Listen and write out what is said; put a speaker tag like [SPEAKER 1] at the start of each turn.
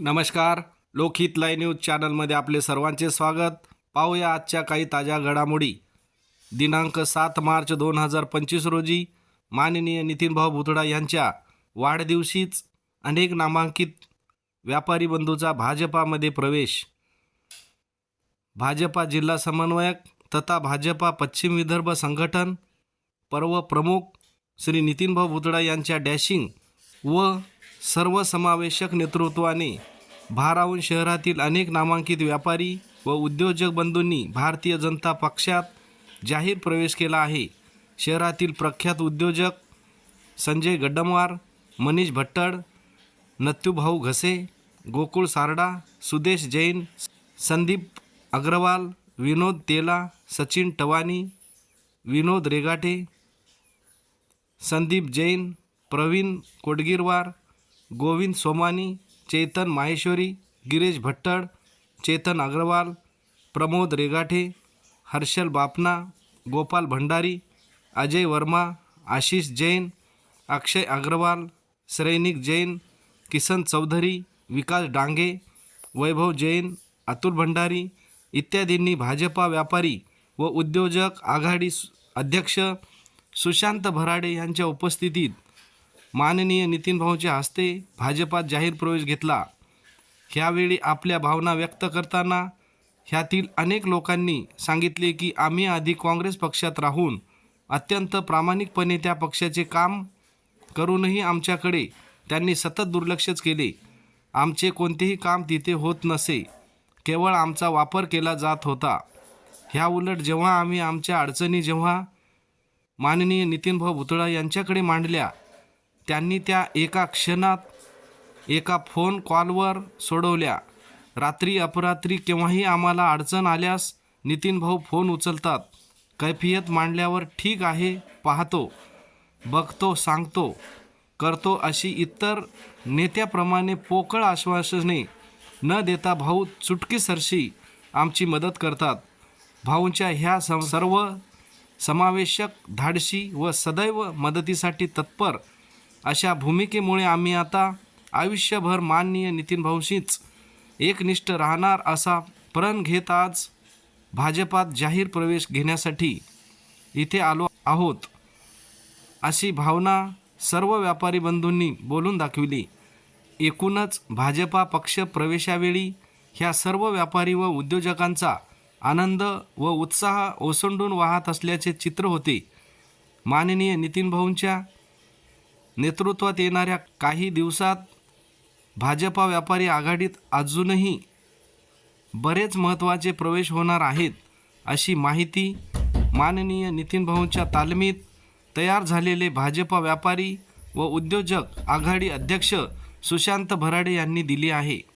[SPEAKER 1] नमस्कार. लोकहित live news चॅनलमध्ये आपले सर्वांचे स्वागत. पाहूया आजच्या काही ताज्या घडामोडी. दिनांक सात मार्च दोन हजार पंचवीस रोजी माननीय नितीनभाऊ भुतडा यांच्या वाढदिवशीच अनेक नामांकित व्यापारी बंधूचा भाजपामध्ये प्रवेश. भाजपा जिल्हा समन्वयक तथा भाजपा पश्चिम विदर्भ संघटन पर्व प्रमुख श्री नितीनभाऊ भुतडा यांच्या डॅशिंग व सर्वसमावेशक नेतृत्वाने भारावून शहरातील अनेक नामांकित व्यापारी व उद्योजक बंधूंनी भारतीय जनता पक्षात जाहीर प्रवेश केला आहे. शहरातील प्रख्यात उद्योजक संजय गड्डमवार मनीष भट्टड नत्यूभाऊ घसे गोकुळ सारडा सुदेश जैन संदीप अग्रवाल विनोद तेला सचिन टवानी विनोद रेगाटे संदीप जैन प्रवीण कोडगिरवार गोविंद सोमानी चेतन माहेश्वरी गिरीश भट्टड चेतन अग्रवाल प्रमोद रेगाठे हर्षल बापना गोपाल भंडारी अजय वर्मा आशिष जैन अक्षय अग्रवाल श्रेनिक जैन किसन चौधरी विकास डांगे वैभव जैन अतुल भंडारी इत्यादींनी भाजपा व्यापारी व उद्योजक आघाडी अध्यक्ष सुशांत भराडे यांच्या उपस्थितीत माननीय नितीनभाऊंच्या हस्ते भाजपात जाहीर प्रवेश घेतला. ह्यावेळी आपल्या भावना व्यक्त करताना ह्यातील अनेक लोकांनी सांगितले की आम्ही आधी काँग्रेस पक्षात राहून अत्यंत प्रामाणिकपणे त्या पक्षाचे काम करूनही आमच्याकडे त्यांनी सतत दुर्लक्षच केले. आमचे कोणतेही काम तिथे होत नसे केवळ आमचा वापर केला जात होता. ह्या उलट जेव्हा आम्ही आमच्या अडचणी जेव्हा माननीय नितीनभाऊ भुतळा यांच्याकडे मांडल्या त्यांनी त्या एका क्षणात एका फोन कॉलवर सोडवल्या. रात्री अपरात्री केव्हाही आम्हाला अडचण आल्यास नितीन भाऊ फोन उचलतात. कैफियत मांडल्यावर ठीक आहे पाहतो बघतो सांगतो करतो अशी इतर नेत्याप्रमाणे पोकळ आश्वासने न देता भाऊ चुटकीसरशी आमची मदत करतात. भाऊंच्या ह्या सम सर्व समावेशक धाडशी व सदैव मदतीसाठी तत्पर अशा भूमिकेमुळे आम्ही आता आयुष्यभर माननीय नितीन भाऊशीच एकनिष्ठ राहणार असा प्रण घेत आज भाजपात जाहीर प्रवेश घेण्यासाठी इथे आलो आहोत. अशी भावना सर्व व्यापारी बंधूंनी बोलून दाखविली. एकूणच भाजपा पक्ष प्रवेशावेळी ह्या सर्व व्यापारी व उद्योजकांचा आनंद व उत्साह ओसंडून वाहत असल्याचे चित्र होते. माननीय नितीन भाऊंच्या नेतृत्वात येणाऱ्या काही दिवसात भाजपा व्यापारी आघाडीत अजूनही बरेच महत्त्वाचे प्रवेश होणार आहेत अशी माहिती माननीय नितीन भाऊंच्या तालमीत तयार झालेले भाजपा व्यापारी व उद्योजक आघाडी अध्यक्ष सुशांत भराडे यांनी दिली आहे.